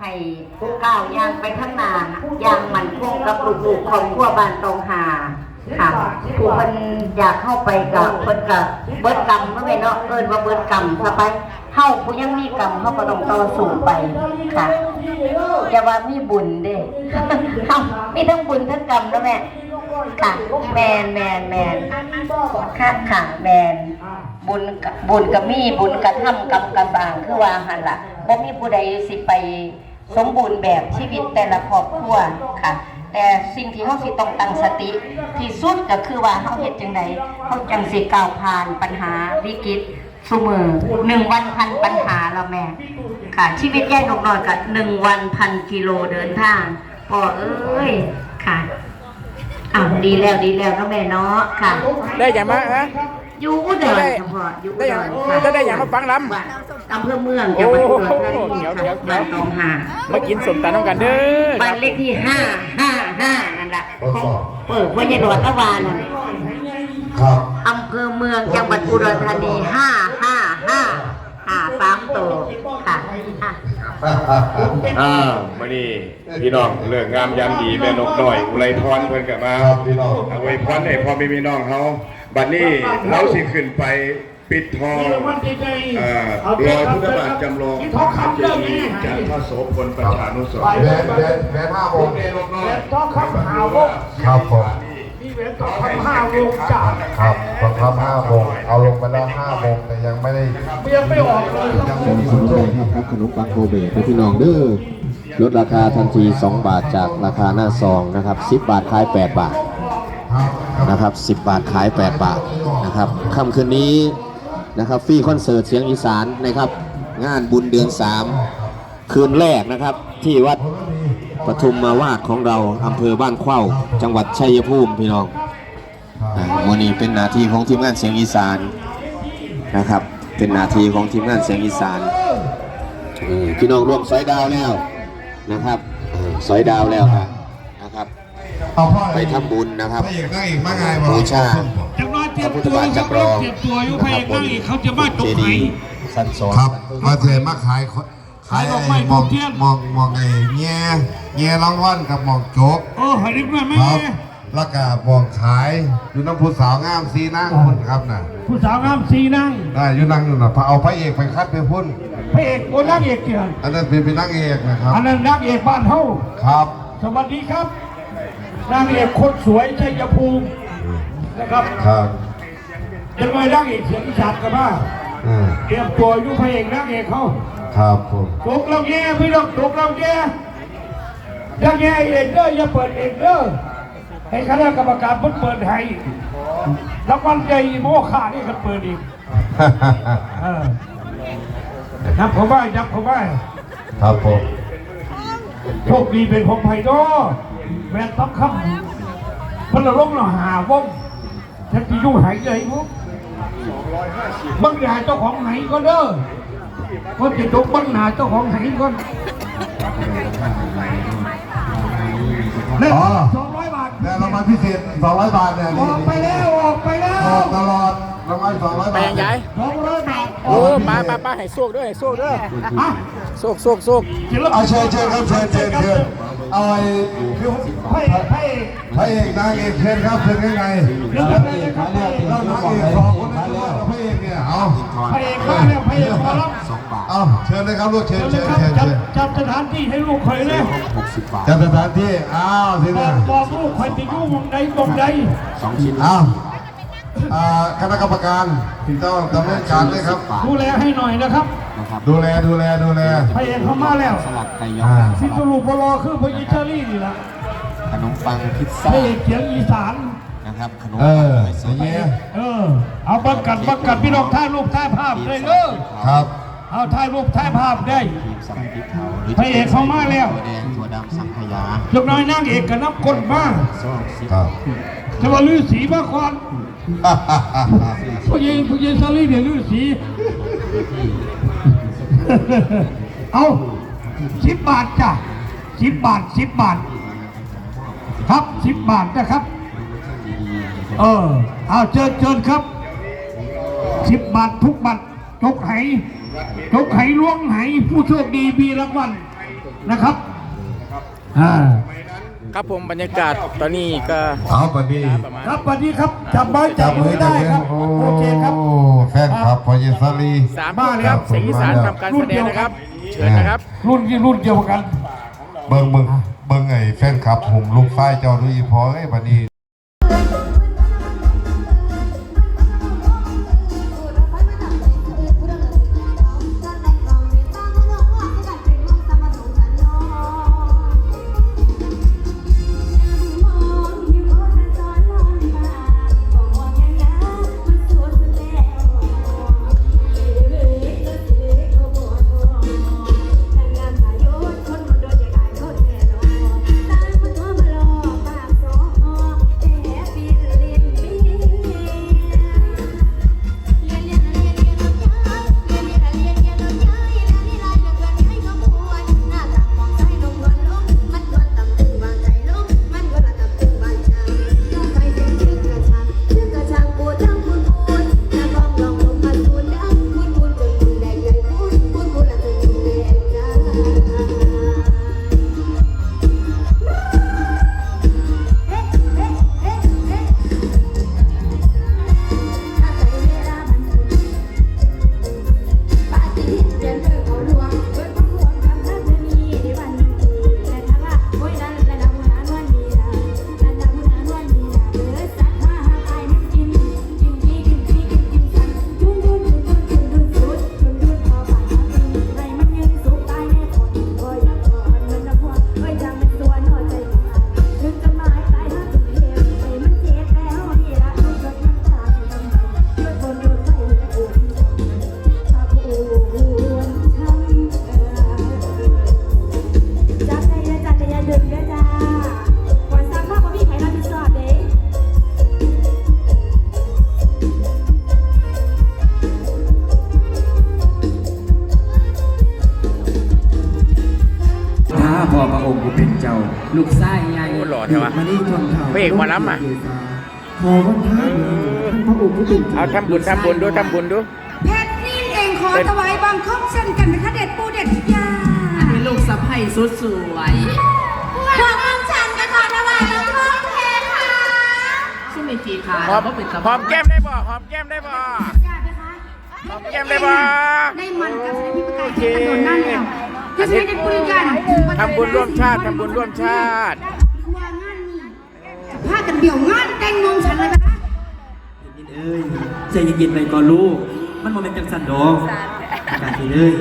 ให้ก้าวย่างไปข้างหน้าย่างมันคงกับลูกๆของครัวบ้านตองหาค่ะผู้เพิ่นอยากเข้าไปกับเพิ่นกับเบิดกรรมเมื่อไงเนาะเอิ้นว่าเบิดกรรมซะไปเฮาผู้ยังมีกรรมเฮาก็ต้องต่อสู้ไปค่ะอย่าว่ามีบุญเด้เฮามีทั้งบุญทั้งกรรมนะแม่ค่ะแมนแมนแมนค่ะค่ะแมนบุญบบุญกับมีบุญกระทำกรรมกระบางคือว่าหันละบ่มีผู้ใดสิไป สมบูรณ์แบบชีวิตแต่ละครอบครัวค่ะ แต่สิ่งที่เฮาสิต้องตั้งสติ ที่สุดก็คือว่าเฮาเฮ็ดจังไดเฮาจังสิก้าวผ่านปัญหาวิกฤตซุมือหนึ่งวันพันปัญหาแล้วแม่ ค่ะ ชีวิตแย่นกน้อยกับหนึ่งวันพันกิโลเดินทางพ่อเอ้ยค่ะอ้าวดีแล้วดีแล้วเนาะแม่เนาะค่ะ ได้ย่างมาฮะ อยู่อุดรได้เฉพาะอยู่อุได้ดอย่างรค่ะได้ได้อย่างมาฟังลอำเภอเมืองจังหวัดอุดรธานีเดี๋ยวค่ะเดี๋ยว บ้านตองหามากินสมตำน้ำกันเด้อคบ้ารันบเลขที่ห้าห้าห้านั่นแหละเปิดพ่อใหญ่หลวงตะวานั่นครับอำเภอเมืองจังหวัดอุดรธานีห้าห้าห้าห้าสามตัวค่ะอะอ้าวมานี่พี่น้องเลิกงามยามดีแม่นกน้อยอุไรพรเพิ่นกลับมาครับพี่น้อง เอาไว้พรให้พ่อแม่พี่น้องเขา บัดนี้เราสิขึ้นไปปิดทองเอ่อรอยพุทธบาทจำลองพระขันเจดีย์จากพระโสพลประชานุสรณ์แหวนแหวนแหวนห้าโมงแม่นกน้อยต้องคำหาวงครับผมมีเวรต้องคำห้าวงจ่าครับตอนทำห้าโมงเอาลงไปแล้วห้าโมงแต่ยังไม่ได้ยังไม่ออกเลยยังขไม่องมีสนใจนะครับขนมปังโกเบให้พี่น้องเด้อลดราคาทันที 2 บาทจากราคาหน้าซองนะครับ 10 บาทขาย 8 บาทครับ นะครับ 10 บาทขาย 8 บาทนะครับค่ำคืนนี้นะครับฟรีคอนเสิร์ตเสียงอีสานนะครับ งานบุญเดือน 3 คืนแรกนะครับที่วัดปทุมมาวาดของเราอำเภอบ้านเข้าจังหวัดชัยภูมิพี่น้องวันนี้เป็นหนาทีของทีมงานเสียงอีสานนะครับ เป็นหนาทีของทีมงานเสียงอีสานพี่น้องร่วมสอยดาวแล้วนะครับสอยดาวแล้วค่ะครับ เอาพ่อไปทำบุญนะครับพระเอกนั่งอีกมาไงบอบูชาจังน้อยเตพรียระมพุทธตัวบาทครับจำลองเตรียมตัวอยู่พระเอกบนั่งอีกเขาจะมาจเจกไหนดีย์สันสอนครับมาเทมาขายขายขายดอกไม้มองทูบเทียนมองมองไอ้แง่แง่รางวัลกับมองโจ๊กโอ้หายได้ไหมแม่ครับแล้วก็มองขายอยู่น้ำพุสาวงามสีนั่งพุ่นครับน่ะผู้สาวงามสีนั่งได้อยู่นั่งอยู่น่ะพอเอาพระเอกไปคัดไปพุ่นพระเอกโอ้นั่งเอกเกียรติอันนั้นเป็นเป็นนางเอกนะครับอันนั้นนักเอกบ้านเฮาครับ สวัสดีครับ นางเอกคนสวยชัยภูมินะครับครับยังไงนางเอกเสียงอีสานกันมาอืมเตรียมตัวอยู่พระเอกนางเอกเขาครับผมตกเราแย่พี่น้องตกเราแย่อยังแย่เองเด้ออย่าเปิดเองเด้อให้คณะกรรมการเพิ่นเปิดให้รางวัลใหญ่โมฆะนี่ก็เปิดอีกเออนับเขาไว้นับเขาไว้ครับผมโชคดีเป็นของไผ่ดอ แม่ต้องคำมันละลงเราหาวงฉันจะยุ่งหายเลยพวกบังหนาเจ้าของไหนก็เด้อก็จะตกบังหนาเจ้าของไหนก่อนเนี่ยอ๋อสองร้อยบาทแต่รางวัลพิเศษ200บาทเนี่ยอนี่อกไปแล้วออกไปแล้วออกตลอดรางวัล200ไปบาทยังยายสองร้อยบาทโอ้มามามาให้โซกด้วยให้โซกด้วยอะโซกโซกโซกจิลเอาเชิญเชิญครับเชิญเชิญเชิญ เอาไอ้พี่ให้ให้พระเอกนางเอกเชิญครับเชิญข้างในเรื่องอะไรนะครับให้เรานางเอกสองคนนั้นแล้วพระเอกเนี่ยเอาพระเอกมาแล้วพระเอกมาแล้วเอาเชิญเลยครับลูกเชิญเชิเชิญญเลยครับเชิญจัดเชิญจัดสถานที่ให้ลูกเคยเลย60บาทจัดสถานที่อ้าวทีบอนี้กบอกลูกเคยจะยุ่งวงใดวงใด2ชิ้นอ้าวอ่าคณะกรรมการที่ต้องดำเนินการเลยครับ ดูแลให้หน่อยนะครับ นะครับดูแลดูแลดูแล พระเอกเขามาแล้ว สลัดไก่ยออ่า สิตุลูปรอคือพระยิชารี่นี่แหละขนมปังพิซพซ่าระเอกเสียงอีสาน นะครับขนมเอปังอไก่สอย่างดเงี้ยเออ เอาประกัดประกัดพี่น้องถ่ายรูปถ่ายภาพได้เลยครับเอาถ่ายรูปถ่ายภาพได้ครีมสังพริกเผาหรือพระเอกเข้ามาแล้วถั่วแดงถั่วดำสังขยาลูกน้อยนางเอกกับน้ำก้นมาซองซิปครับจะว่าลือสีมาก่อนผู้หญิงผู้หญิงซาลี่เนี่ยลือสี เอาสิบบาทจ้ะสิบบาทสิบบาท ครับสิบบาทนะครับ เออเอาเชิญเชิญครับสิบบาททุกบัตรจกไหจกไหล้วงไหผู้โชคดีมีรางวัลนะครับอ่า ครับผมบรรยากาศตอนนี้ก็เอาปนี้ประมาณครับสวัสดีครับจับไม้จัจับบมืมืออจับได้มือครับโอ้โอเคครับแฟนคลับพอเยซาลีสามคนครับเสียงอีสานทำการแสดงนะครับเชิญนะครับ รุ่นที่รุ่นเดียวกัน เบิ่งเบิ่งเบิ่งไอ้แฟนคลับผมลูกไฟเจ้าดูอีพอไอ้บัดนี้ เป็นเจ้า ลูกไส้ใหญ่โอ้หล่อใช่ปะมานี่ชนเผ่าพระเอกหมอลำอะพอวันท้าเดียวท่านพระองค์ผู้เป็นเจ้าเอาทำบุญทำบุญดูทำบุญดู เพชรนี่เองขอถวายบังคมเช่นกันนะคะเด็ดปูเด็ดยาเป็นลูกสะใภ้สุดสวยพวกมังฉันก็ขอถวายบังคมเพคะซึ่งในจีขาหอมก็เป็นสะหใภ้อมแก้มได้บ่หอมแก้มได้บ่ ยาไหมคะหอมแก้มได้บ่ ได้มันกับสายพิประกาศที่ถนนนั่นแล้ว จะใช้ได้ปุริยาทำบุญร่วมชาติทำบุญร่วมชาติว่างานนี้จะพากันเดี่ยวงานแต่งงงฉันเลยปะคะเอ้ยใจเย็นๆไปก่อนลูก มันโมเมนต์จังสันดอกอากาศดีเลย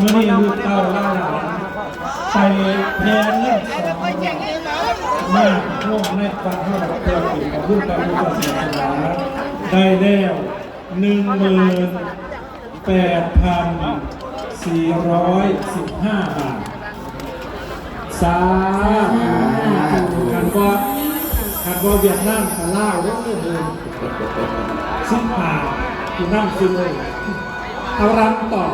มื่อนี้ลูกเต้าล่าหลาไปแพนเลือกสองมากพวกแม่ฟังห้าเตียติดกับลูกาลูกเสียสะได้แล้วหนึ่งบาท สาธุกันว่าการว่าเวียดนามกับลาวเรื่องเลยซึ่งผ่าคุณนั่งคือเลยเอารันต่อ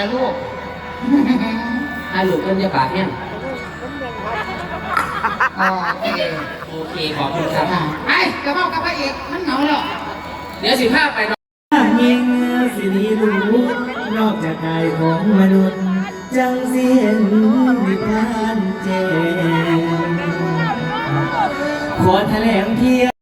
ล้วลูกถ้าลูกเริ่มจะปากเห้งอ๋อโอเคโอเคขอบคุณครับ ไปกระเป๋ากระเป๋าเอกมันเหงาหรอเดี๋ยวสิบห้าไปนอนยิงสิริรู้นอกจากกายของมนุษย์ จังสิเห็นนิพพานเจนงขอแถลงเพียง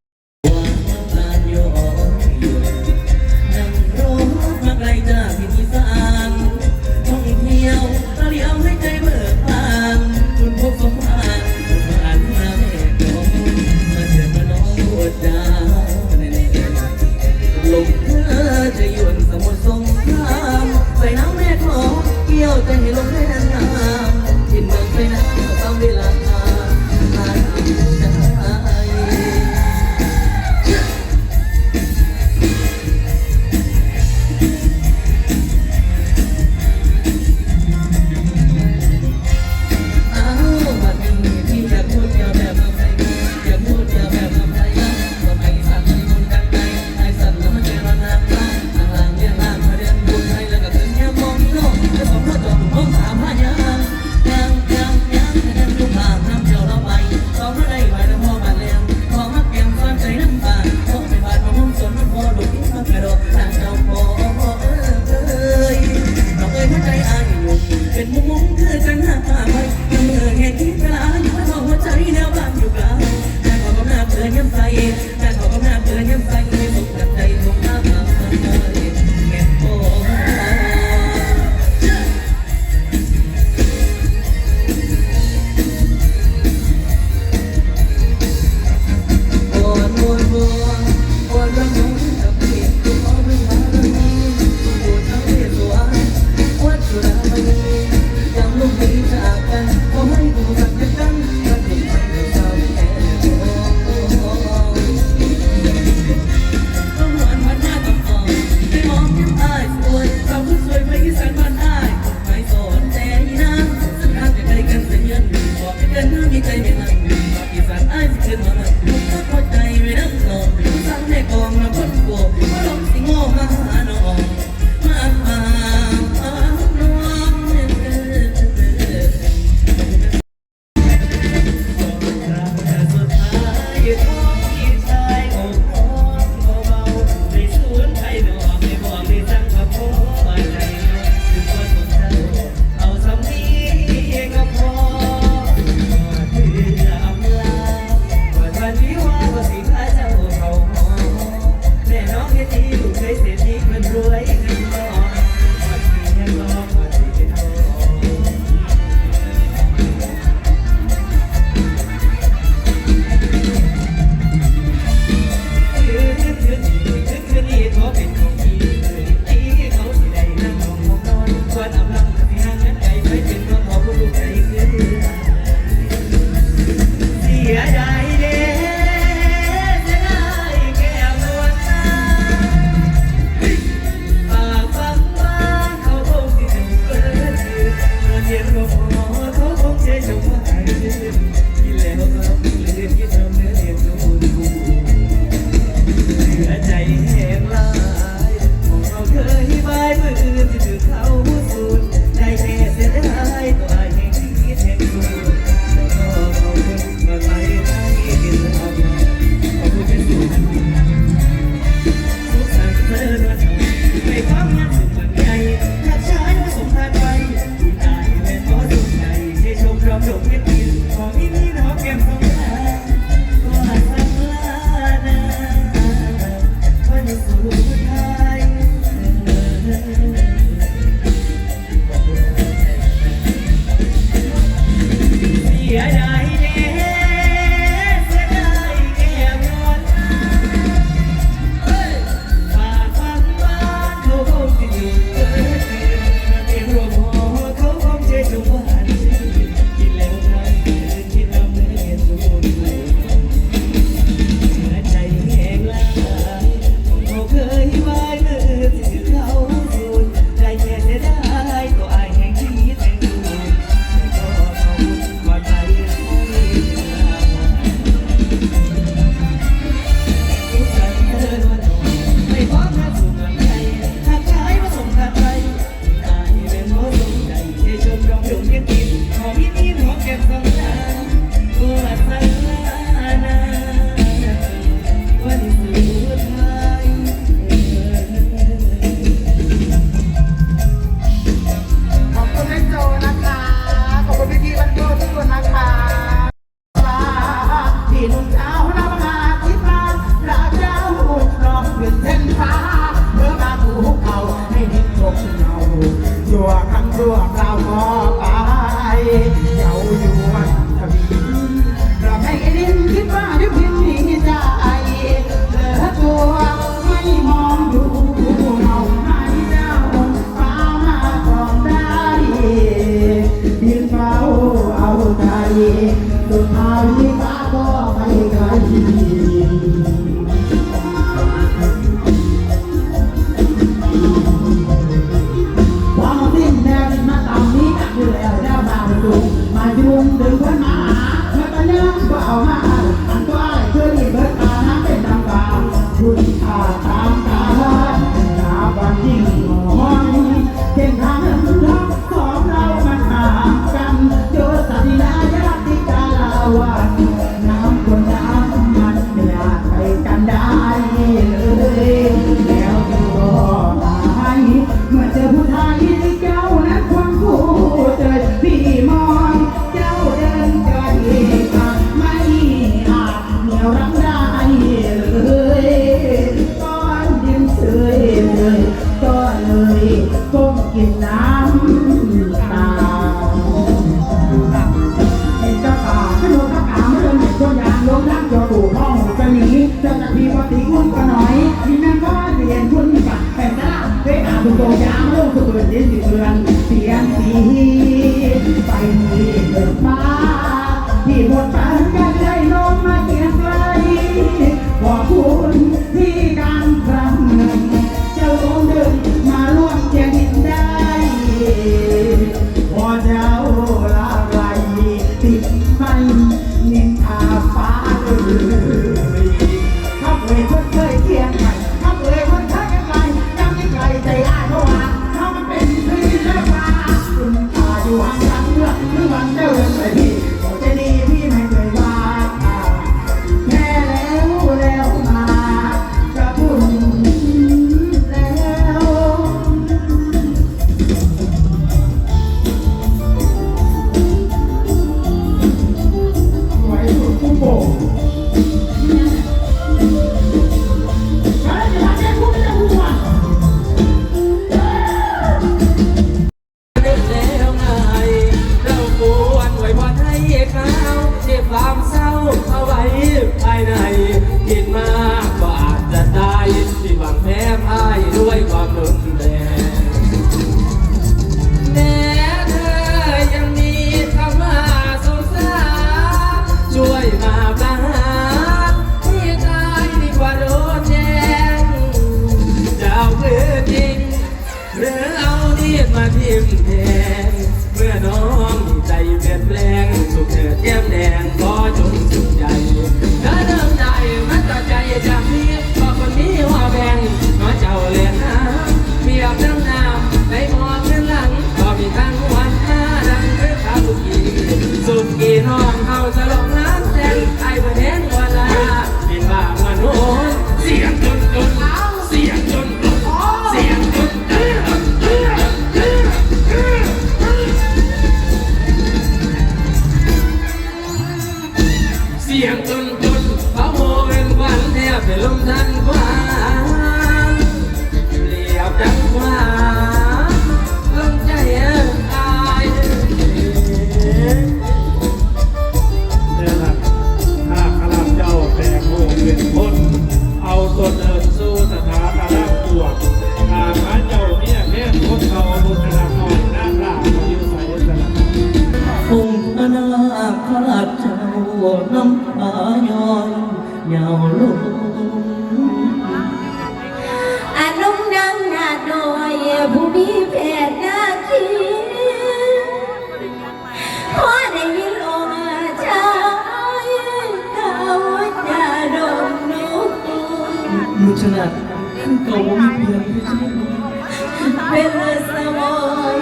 เป็นสมอง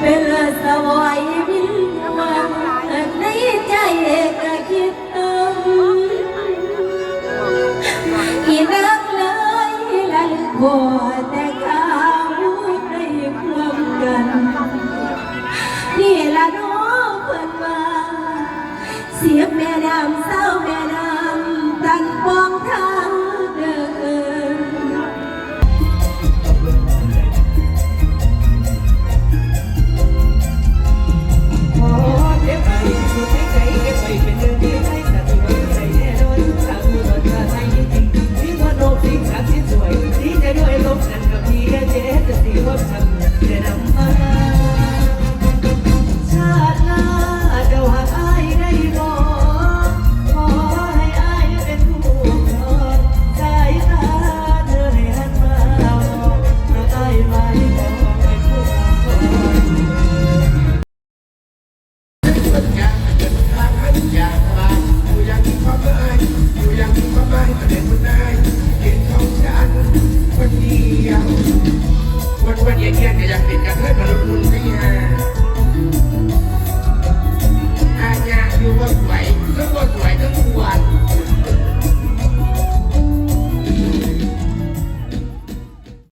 เป็นสวายบินวันในใจก็คิดถึงอีนักเลยละลึกบ่